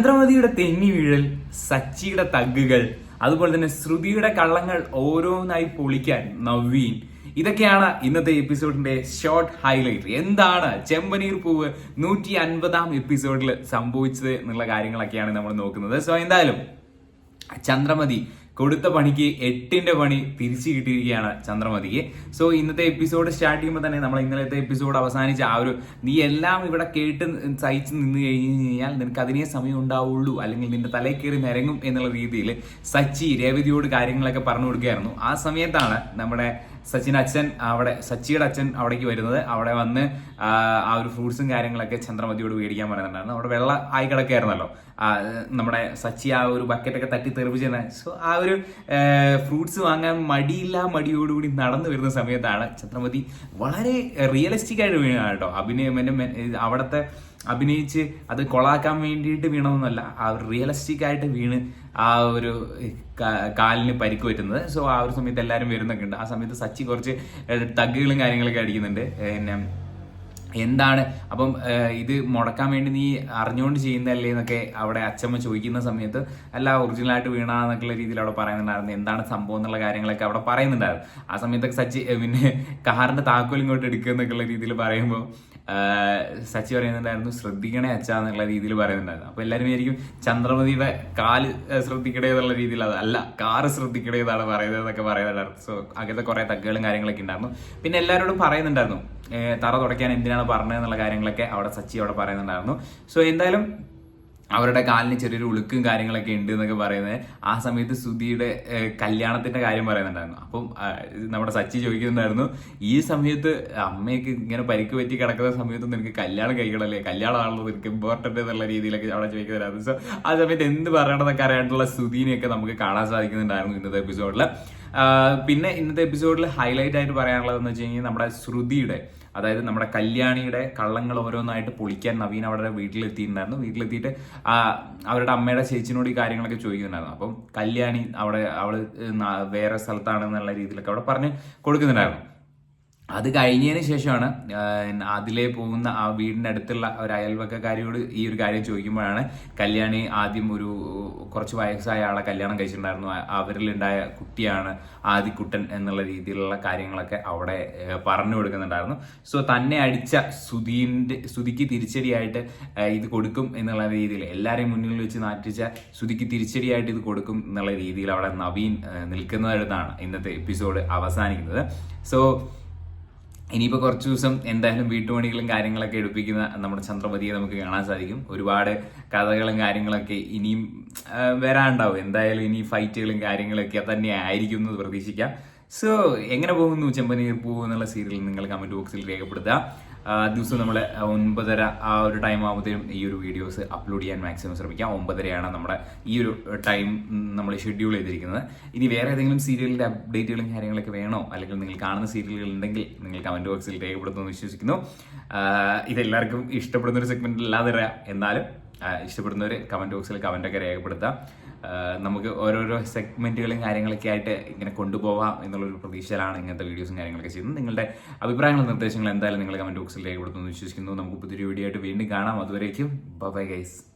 ചന്ദ്രമതിയുടെ തെന്നി വീഴൽ സച്ചിയുടെ തഗ്ഗുകൾ അതുപോലെ തന്നെ ശ്രുതിയുടെ കള്ളങ്ങൾ ഓരോന്നായി പൊളിക്കാൻ നവീൻ. ഇതൊക്കെയാണ് ഇന്നത്തെ എപ്പിസോഡിന്റെ ഷോർട്ട് ഹൈലൈറ്റ് എന്താണ് ചെമ്പനീർ പൂവ് നൂറ്റി അൻപതാം എപ്പിസോഡിൽ സംഭവിച്ചത് എന്നുള്ള കാര്യങ്ങളൊക്കെയാണ് നമ്മൾ നോക്കുന്നത്. സോ എന്തായാലും ചന്ദ്രമതി കൊടുത്ത പണിക്ക് എട്ടിന്റെ പണി തിരിച്ചു കിട്ടിയിരിക്കുകയാണ് ചന്ദ്രമതിക്ക്. സോ ഇന്നത്തെ എപ്പിസോഡ് സ്റ്റാർട്ട് ചെയ്യുമ്പോൾ തന്നെ നമ്മൾ ഇന്നലത്തെ എപ്പിസോഡ് അവസാനിച്ച ആ ഒരു നീ എല്ലാം ഇവിടെ കേട്ട് സഹിച്ച് നിന്ന് കഴിഞ്ഞു കഴിഞ്ഞാൽ നിനക്ക് അതിനേ സമയം ഉണ്ടാവുള്ളൂ. അല്ലെങ്കിൽ നിന്റെ തലയിൽ കയറി നിരങ്ങും എന്നുള്ള രീതിയിൽ സച്ചി രേവതിയോട് കാര്യങ്ങളൊക്കെ പറഞ്ഞു കൊടുക്കുകയായിരുന്നു. ആ സമയത്താണ് നമ്മുടെ സച്ചിൻ അച്ഛൻ അവിടെ സച്ചിയുടെ അച്ഛൻ അവിടേക്ക് വരുന്നത്. അവിടെ വന്ന് ആ, ഒരു ഫ്രൂട്ട്സും കാര്യങ്ങളൊക്കെ ചന്ദ്രമതിയോട് മേടിക്കാൻ പറയുന്നുണ്ടായിരുന്നു അവിടെ വെള്ളം ആയി കിടക്കായിരുന്നല്ലോ നമ്മുടെ സച്ചി ആ ഒരു ബക്കറ്റൊക്കെ തട്ടി തെറിപ്പിച്ചത് സോ ആ ഒരു ഫ്രൂട്ട്സ് വാങ്ങാൻ മടിയില്ല മടിയോടുകൂടി നടന്നു വരുന്ന സമയത്താണ് ഛത്രപതി വളരെ റിയലിസ്റ്റിക് ആയിട്ട് വീണ കേട്ടോ. അഭിനയം അവിടുത്തെ അഭിനയിച്ച് അത് കൊളാക്കാൻ വേണ്ടിയിട്ട് വീണമെന്നല്ല ആ റിയലിസ്റ്റിക് ആയിട്ട് വീണ് ആ ഒരു കാലിന് പരിക്ക് പറ്റുന്നത്. സോ ആ ഒരു സമയത്ത് എല്ലാവരും വരുന്നൊക്കെ ഉണ്ട്. ആ സമയത്ത് സച്ചി കുറച്ച് തഗ്ഗുകളും കാര്യങ്ങളൊക്കെ അടിക്കുന്നുണ്ട്. പിന്നെ എന്താണ്? അപ്പം ഇത് മുടക്കാൻ വേണ്ടി നീ അറിഞ്ഞുകൊണ്ട് ചെയ്യുന്നതല്ലേ എന്നൊക്കെ അവിടെ അച്ഛമ്മ ചോദിക്കുന്ന സമയത്ത് അല്ല ഒറിജിനലായിട്ട് വീണാന്നൊക്കെയുള്ള രീതിയിൽ അവിടെ പറയുന്നുണ്ടായിരുന്നു. എന്താണ് സംഭവം എന്നുള്ള കാര്യങ്ങളൊക്കെ അവിടെ പറയുന്നുണ്ടായിരുന്നു. ആ സമയത്തൊക്കെ സച്ചി പിന്നെ കാറിന്റെ താക്കോൽ ഇങ്ങോട്ട് എടുക്കുക എന്നൊക്കെയുള്ള രീതിയിൽ പറയുമ്പോൾ സച്ചി പറയുന്നുണ്ടായിരുന്നു ശ്രദ്ധിക്കണേ അച്ഛ എന്നുള്ള രീതിയിൽ പറയുന്നുണ്ടായിരുന്നു. അപ്പൊ എല്ലാവരും ആയിരിക്കും ചന്ദ്രമതിയുടെ കാൽ ശ്രദ്ധിക്കണേ എന്നുള്ള രീതിയിൽ അല്ല കാറ് ശ്രദ്ധിക്കണേ എന്നാണ് പറയുന്നത് എന്നൊക്കെ പറയുന്നുണ്ടായിരുന്നു. സോ അങ്ങനത്തെ കുറെ തക്കുകളും കാര്യങ്ങളൊക്കെ ഉണ്ടായിരുന്നു. പിന്നെ എല്ലാവരോടും പറയുന്നുണ്ടായിരുന്നു തറ തുടയ്ക്കാൻ എന്തിനാണ് പറഞ്ഞത് എന്നുള്ള കാര്യങ്ങളൊക്കെ അവിടെ സച്ചി അവിടെ പറയുന്നുണ്ടായിരുന്നു. സോ എന്തായാലും അവരുടെ കാലിന് ചെറിയൊരു ഉളുക്കും കാര്യങ്ങളൊക്കെ ഉണ്ട് എന്നൊക്കെ പറയുന്നത്. ആ സമയത്ത് സുധിയുടെ കല്യാണത്തിന്റെ കാര്യം പറയുന്നുണ്ടായിരുന്നു. അപ്പം നമ്മുടെ സച്ചി ചോദിക്കുന്നുണ്ടായിരുന്നു ഈ സമയത്ത് അമ്മയ്ക്ക് ഇങ്ങനെ പരിക്ക് പറ്റി കിടക്കുന്ന സമയത്ത് നിനക്ക് കല്യാണം കഴിക്കണമല്ലേ കല്യാണമാണല്ലോ നിനക്ക് ഇമ്പോർട്ടന്റ് എന്നുള്ള രീതിയിലൊക്കെ അവിടെ ചോദിക്കുന്നുണ്ടായിരുന്നു. സോ ആ സമയത്ത് എന്ത് പറയണമെന്നൊക്കെ അറിയാനുള്ള സുധീനെയൊക്കെ നമുക്ക് കാണാൻ സാധിക്കുന്നുണ്ടായിരുന്നു ഇന്നത്തെ എപ്പിസോഡിൽ പിന്നെ ഇന്നത്തെ എപ്പിസോഡിൽ ഹൈലൈറ്റ് ആയിട്ട് പറയാനുള്ളതെന്ന് വെച്ച് കഴിഞ്ഞാൽ നമ്മുടെ ശ്രുതിയുടെ അതായത് നമ്മുടെ കല്യാണിയുടെ കള്ളങ്ങൾ ഓരോന്നായിട്ട് പൊളിക്കാൻ നവീൻ അവിടെ വീട്ടിലെത്തിയിട്ടുണ്ടായിരുന്നു. വീട്ടിലെത്തിയിട്ട് അവരുടെ അമ്മയുടെ ചേച്ചിനോട് ഈ കാര്യങ്ങളൊക്കെ ചോദിക്കുന്നുണ്ടായിരുന്നു. അപ്പം കല്യാണി അവിടെ അവൾ വേറെ സ്ഥലത്താണെന്നുള്ള രീതിയിലൊക്കെ അവിടെ പറഞ്ഞ് കൊടുക്കുന്നുണ്ടായിരുന്നു. അത് കഴിഞ്ഞതിന് ശേഷമാണ് അതിലേ പോകുന്ന ആ വീടിന്റെ അടുത്തുള്ള ഒരു അയൽവക്കക്കാരിയോട് ഈ ഒരു കാര്യം ചോദിക്കുമ്പോഴാണ് കല്യാണി ആദ്യം ഒരു കുറച്ച് വയസ്സായ ആളെ കല്യാണം കഴിച്ചിട്ടുണ്ടായിരുന്നു. അവരിലുണ്ടായ കുട്ടിയാണ് ആദിക്കുട്ടൻ എന്നുള്ള രീതിയിലുള്ള കാര്യങ്ങളൊക്കെ അവിടെ പറഞ്ഞു കൊടുക്കുന്നുണ്ടായിരുന്നു. സോ തന്നെ അടിച്ച സുധീന്റെ സുധിക്ക് തിരിച്ചടിയായിട്ട് ഇത് കൊടുക്കും എന്നുള്ള രീതിയിൽ എല്ലാവരെയും മുന്നിൽ വെച്ച് നാറ്റിച്ച സുധിക്ക് തിരിച്ചടിയായിട്ട് ഇത് കൊടുക്കും എന്നുള്ള രീതിയിൽ അവിടെ നവീൻ നിൽക്കുന്നതാണ് ഇന്നത്തെ എപ്പിസോഡ് അവസാനിക്കുന്നത്. സോ ഇനിയിപ്പോൾ കുറച്ച് ദിവസം എന്തായാലും വീട്ടുപണികളും കാര്യങ്ങളൊക്കെ എടുപ്പിക്കുന്ന നമ്മുടെ ചന്ദ്രപതിയെ നമുക്ക് കാണാൻ സാധിക്കും. ഒരുപാട് കഥകളും കാര്യങ്ങളൊക്കെ ഇനിയും വരാണ്ടാവും എന്തായാലും ഇനി ഫൈറ്റുകളും കാര്യങ്ങളൊക്കെ തന്നെ ആയിരിക്കും എന്ന് പ്രതീക്ഷിക്കാം. സോ എങ്ങനെ പോകുന്നു ചെമ്പനീർ പൂ എന്നുള്ള സീരിയൽ നിങ്ങൾ കമന്റ് ബോക്സിൽ രേഖപ്പെടുത്തുക. ദിവസം നമ്മൾ ഒൻപതര ആ ഒരു ടൈം ആകുമ്പോഴത്തേനും ഈ ഒരു വീഡിയോസ് അപ്ലോഡ് ചെയ്യാൻ മാക്സിമം ശ്രമിക്കാം. ഒമ്പതരയാണ് നമ്മുടെ ഈ ഒരു ടൈം നമ്മൾ ഷെഡ്യൂൾ ചെയ്തിരിക്കുന്നത്. ഇനി വേറെ ഏതെങ്കിലും സീരിയലിന്റെ അപ്ഡേറ്റുകളും കാര്യങ്ങളൊക്കെ വേണോ? അല്ലെങ്കിൽ നിങ്ങൾ കാണുന്ന സീരിയലുകൾ ഉണ്ടെങ്കിൽ നിങ്ങൾ കമന്റ് ബോക്സിൽ രേഖപ്പെടുത്തുമെന്ന് വിശ്വസിക്കുന്നു. ഇതെല്ലാവർക്കും ഇഷ്ടപ്പെടുന്ന ഒരു സെഗ്മെന്റ് അല്ലാതെ. എന്നാലും ഇഷ്ടപ്പെടുന്നവർ കമന്റ് ബോക്സിൽ കമന്റൊക്കെ രേഖപ്പെടുത്താം. നമുക്ക് ഓരോരോ സെഗ്മെന്റുകളും കാര്യങ്ങളൊക്കെ ആയിട്ട് ഇങ്ങനെ കൊണ്ടുപോകാം എന്നുള്ളൊരു പ്രതീക്ഷയിലാണ് ഇങ്ങനത്തെ വീഡിയോസും കാര്യങ്ങളൊക്കെ ചെയ്യുന്നത്. നിങ്ങളുടെ അഭിപ്രായങ്ങളും നിർദ്ദേശങ്ങളും എന്തായാലും നിങ്ങൾ കമന്റ് ബോക്സിൽ രേഖപ്പെടുത്തുമെന്ന് വിശ്വസിക്കുന്നു. നമുക്ക് പുതിയൊരു വീഡിയോ ആയിട്ട് വീണ്ടും കാണാം. അതുവരേക്കും ബൈ ഗൈസ്